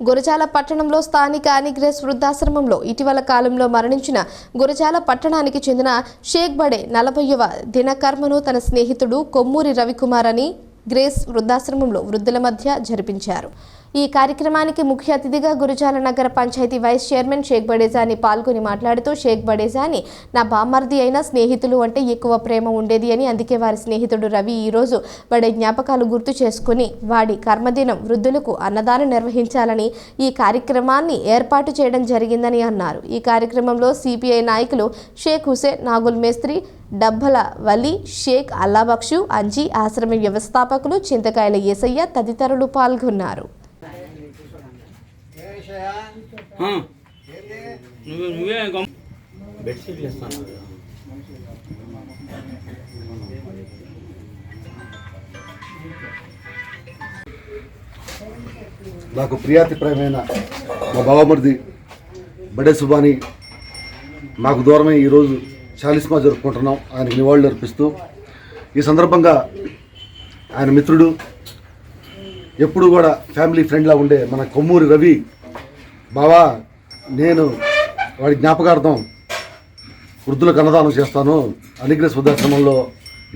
గురజాల పట్టణంలో స్థానిక అనిగ్రెస్ వృద్ధాశ్రమంలో ఇటీవల కాలంలో మరణించిన గురజాల పట్టణానికి చెందిన షేక్ బడే నలభైవ దినకర్మను తన స్నేహితుడు కొమ్మూరి రవికుమార్ అని గ్రేస్ వృద్ధాశ్రమంలో వృద్ధుల మధ్య జరిపించారు. ఈ కార్యక్రమానికి ముఖ్య అతిథిగా గురుజాల నగర పంచాయతీ వైస్ చైర్మన్ షేక్ బడేజాని పాల్గొని మాట్లాడుతూ షేక్ బడేజాని నా బామ్మర్ది అయిన స్నేహితులు అంటే ఎక్కువ ప్రేమ ఉండేది అని అందుకే వారి స్నేహితుడు రవి ఈరోజు బడే జ్ఞాపకాలు గుర్తు చేసుకుని వాడి కర్మదినం వృద్ధులకు అన్నదానం నిర్వహించాలని ఈ కార్యక్రమాన్ని ఏర్పాటు చేయడం జరిగిందని అన్నారు. ఈ కార్యక్రమంలో సిపిఐ నాయకులు షేక్ హుసేన్ నాగుల్ మేస్త్రి డబ్బల వలి షేక్ అల్లాబక్షు అంజీ ఆశ్రమ వ్యవస్థాపకులు చింతకాయల ఏసయ్య తదితరులు పాల్గొన్నారు. నువ్వే నువ్వే బెడ్షీట్లు ఇస్తాను నాకు ప్రియాతిప్రాయమైన మా బావమరిది బడే సుబాని మాకు దూరమే ఈరోజు చాలిస్మా జరుపుకుంటున్నాం. ఆయనకు నివాళులు అర్పిస్తూ ఈ సందర్భంగా ఆయన మిత్రుడు ఎప్పుడు కూడా ఫ్యామిలీ ఫ్రెండ్లా ఉండే మన కొమ్మూరి రవి బావా నేను వాడి జ్ఞాపకార్థం వృద్ధులకు అన్నదానం చేస్తాను. అనిగ్రస్ వృద్ధాశ్రమంలో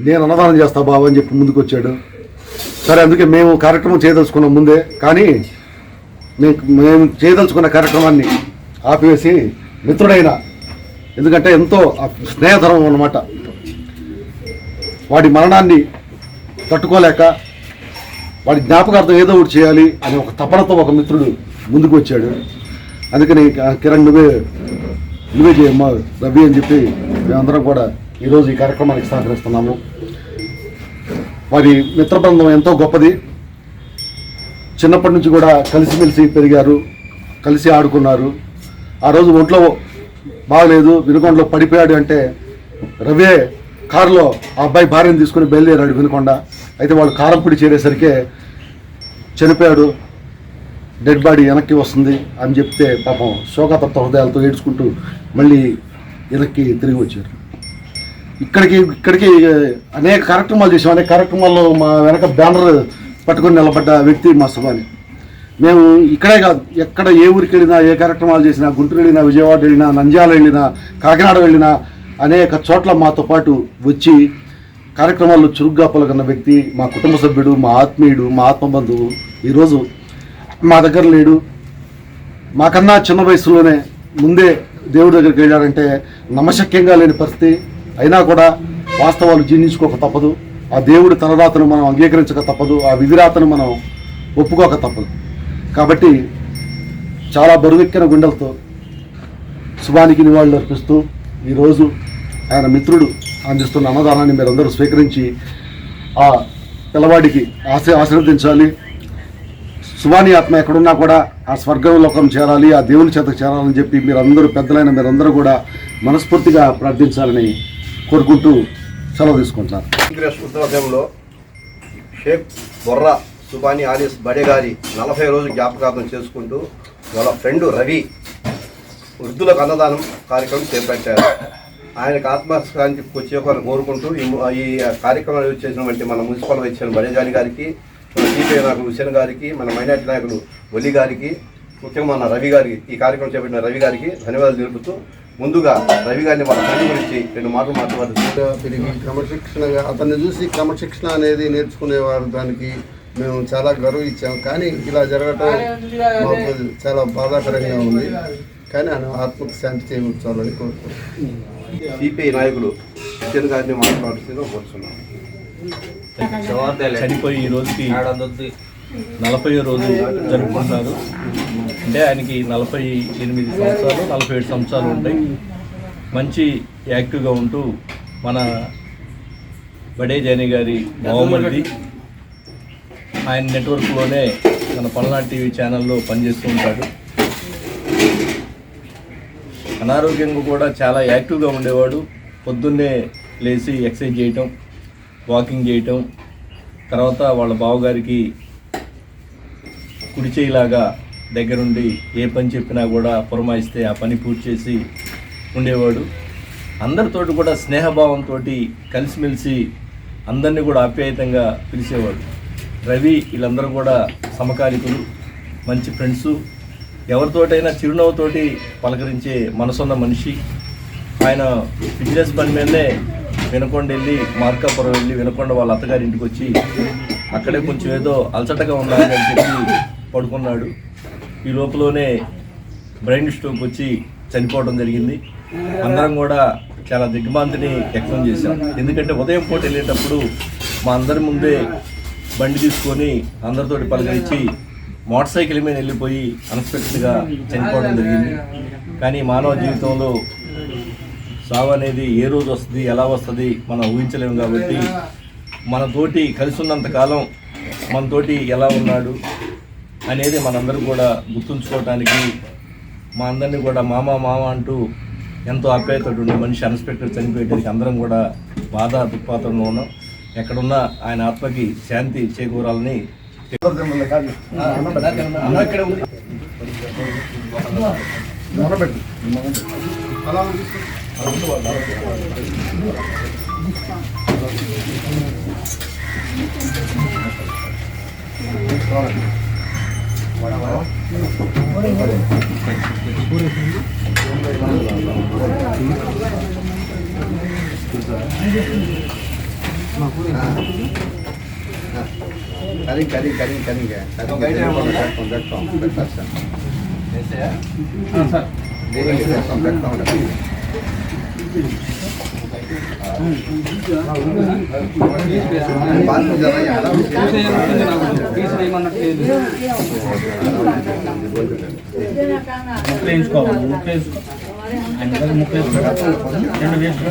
నేను అన్నదానం చేస్తా బావ అని చెప్పి ముందుకు వచ్చాడు సరే అందుకే మేము కార్యక్రమం చేయదలుచుకున్నాం ముందే. కానీ మేము మేము చేయదలుచుకున్న కార్యక్రమాన్ని ఆపివేసి మిత్రుడైన ఎందుకంటే ఎంతో స్నేహధర్మం అన్నమాట. వాడి మరణాన్ని తట్టుకోలేక వాడి జ్ఞాపకార్థం ఏదో ఒకటి చేయాలి అనే ఒక తపనతో ఒక మిత్రుడు ముందుకు వచ్చాడు అందుకని కిరణ్ నువ్వే నువ్వే చేయమ్మా రవి అని చెప్పి మేమందరం కూడా ఈరోజు ఈ కార్యక్రమానికి సహకరిస్తున్నాము. వారి మిత్రబృందం ఎంతో గొప్పది. చిన్నప్పటి నుంచి కూడా కలిసిమెలిసి పెరిగారు కలిసి ఆడుకున్నారు. ఆ రోజు ఒంట్లో బాగలేదు వినుకొండలో పడిపోయాడు అంటే రవే కారులో ఆ అబ్బాయి భార్యను తీసుకుని బయలుదేరాడు వినుకొండ. అయితే వాళ్ళు కారంపూడి చేరేసరికి చనిపోయాడు. డెడ్ బాడీ వెనక్కి వస్తుంది అని చెప్తే పాపం శోకతత్వ హృదయాలతో ఏడ్చుకుంటూ మళ్ళీ వెనక్కి తిరిగి వచ్చారు. ఇక్కడికి ఇక్కడికి అనేక కార్యక్రమాలు చేసాం అనేక కార్యక్రమాల్లో మా వెనక బ్యానర్ పట్టుకొని నిలబడ్డ వ్యక్తి మా సుబాని మేము ఇక్కడే కాదు ఎక్కడ ఏ ఊరికి వెళ్ళినా ఏ కార్యక్రమాలు చేసినా గుంటూరు వెళ్ళినా విజయవాడ వెళ్ళినా నంద్యాల వెళ్ళినా కాకినాడ వెళ్ళినా అనేక చోట్ల మాతో పాటు వచ్చి కార్యక్రమాల్లో చురుగ్గా పాల్గొన్న వ్యక్తి మా కుటుంబ సభ్యుడు మా ఆత్మీయుడు మా ఆత్మబంధువు. ఈరోజు మా దగ్గర లేడు. మాకన్నా చిన్న వయసులోనే ముందే దేవుడి దగ్గరికి వెళ్ళాడంటే నమ్మశక్యంగా లేని పరిస్థితి. అయినా కూడా వాస్తవాలు జీర్ణించుకోక తప్పదు. ఆ దేవుడి తలరాతను మనం అంగీకరించక తప్పదు. ఆ విధిరాతను మనం ఒప్పుకోక తప్పదు. కాబట్టి చాలా బరువెక్కిన గుండెలతో శుభానికి నివాళులు అర్పిస్తూ ఈరోజు ఆయన మిత్రుడు అందిస్తున్న అన్నదానాన్ని మీరందరూ స్వీకరించి ఆ పిల్లవాడికి ఆశ ఆశీర్వదించాలి. శుభాని ఆత్మ ఎక్కడున్నా కూడా ఆ స్వర్గం లోకం చేరాలి ఆ దేవుని చేత చేరాలని చెప్పి మీరందరూ పెద్దలైన మీరందరూ కూడా మనస్ఫూర్తిగా ప్రార్థించాలని కోరుకుంటూ సెలవు తీసుకుంటున్నారు. కాంగ్రెస్ ఉద్యోగంలో షేక్ బొర్రా సుబాని ఆలిస్ బడే గారి నలభై రోజు జ్ఞాపకార్థం చేసుకుంటూ వాళ్ళ ఫ్రెండ్ రవి వృద్ధులకు అన్నదానం కార్యక్రమం చేపట్టారు. ఆయనకు ఆత్మశాంతి వచ్చేకొని కోరుకుంటూ ఈ కార్యక్రమాలు కార్యక్రమాన్ని వచ్చేసినటువంటి మన మున్సిపల్ ఇచ్చిన బడే గారి గారికి సిపిఐ నాయకులు హుసేన్ గారికి మన మైనార్టీ నాయకులు ఒలి గారికి ముఖ్యంగా మన రవి గారికి ఈ కార్యక్రమం చేపట్టిన రవి గారికి ధన్యవాదాలు తెలుపుతూ ముందుగా రవి గారిని వాళ్ళ ఫ్రెండ్ గురించి రెండు మాటలు మాట్లాడుతూ తిరిగి క్రమశిక్షణగా అతన్ని చూసి క్రమశిక్షణ అనేది నేర్చుకునేవారు. దానికి మేము చాలా గర్వ ఇచ్చాం కానీ ఇలా జరగటం మాకు చాలా బాధాకరంగా ఉంది. కానీ ఆయన ఆత్మకు శాంతి చేకూర్చాలని కోరుకుంటున్నాం. సిపిఐ నాయకులు హుసేన్ గారిని మాట్లాడుతూ కోరుతున్నాం. చనిపోయి ఈ రోజుకి నలభై రోజు జరుపుకుంటున్నారు అంటే ఆయనకి నలభై ఎనిమిది సంవత్సరాలు నలభై ఏడు సంవత్సరాలు ఉంటాయి. మంచి యాక్టివ్గా ఉంటూ మన బడే జాని గారి బావమరిది ఆయన నెట్వర్క్లోనే మన పల్నాడు టీవీ ఛానల్లో పనిచేస్తూ ఉంటాడు. అనారోగ్యంగా కూడా చాలా యాక్టివ్గా ఉండేవాడు. పొద్దున్నే లేచి ఎక్సర్సైజ్ చేయటం వాకింగ్ చేయటం తర్వాత వాళ్ళ బావగారికి కుడి చేయిలాగా దగ్గరుండి ఏ పని చెప్పినా కూడా పురమాయిస్తే ఆ పని పూర్తి చేసి ఉండేవాడు. అందరితోటి కూడా స్నేహభావంతో కలిసిమెలిసి అందరినీ కూడా ఆప్యాయతంగా పిలిచేవాడు. రవి వీళ్ళందరూ కూడా సమకాలికులు మంచి ఫ్రెండ్స్. ఎవరితోటైనా చిరునవ్వుతోటి పలకరించే మనసున్న మనిషి. ఆయన బిజినెస్ పని మీదనే వినకొండ వెళ్ళి మార్కాపురం వెళ్ళి వినకొండ వాళ్ళ అత్తగారి ఇంటికి వచ్చి అక్కడే కొంచెం ఏదో అలసటగా ఉన్నాయని అని చెప్పి పడుకున్నాడు. ఈ లోపలనే బ్రెయిన్ స్ట్రోక్ వచ్చి చనిపోవడం జరిగింది. అందరం కూడా చాలా దిగ్భ్రాంతిని వ్యక్తం చేశాం. ఎందుకంటే ఉదయం పూట వెళ్ళేటప్పుడు మా అందరి ముందే బండి తీసుకొని అందరితోటి పలకరించి మోటార్ సైకిల్ మీద వెళ్ళిపోయి అన్ఎక్స్పెక్టెడ్గా చనిపోవడం జరిగింది. కానీ మానవ జీవితంలో సావు అనేది ఏ రోజు వస్తుంది ఎలా వస్తుంది మనం ఊహించలేము కాబట్టి మనతోటి కలిసి ఉన్నంత కాలం మనతోటి ఎలా ఉన్నాడు అనేది మనందరం కూడా గుర్తుంచుకోవటానికి మా అందరినీ కూడా మామ మామ అంటూ ఎంతో ఆప్యాయత ఉండే మనిషి అన్ఎక్స్పెక్టెడ్ చనిపోయేటానికి అందరం కూడా బాధ దుఃఖపాత్రంలో ఉన్నాం. ఎక్కడున్నా ఆయన ఆత్మకి శాంతి చేకూరాలని करें करें करें करेंगे कॉन्टैक्ट कॉन्टैक्ट सर जैसे सर देखिए कॉन्टैक्ट कॉन्टैक्ट ముక్కేసుకోవాలి ముక్కేసుకో ఆయన ముక్కేసుకో రెండు వేసుకో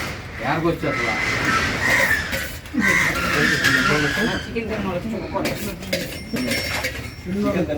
తినవా మరి చికెన్ తిన్న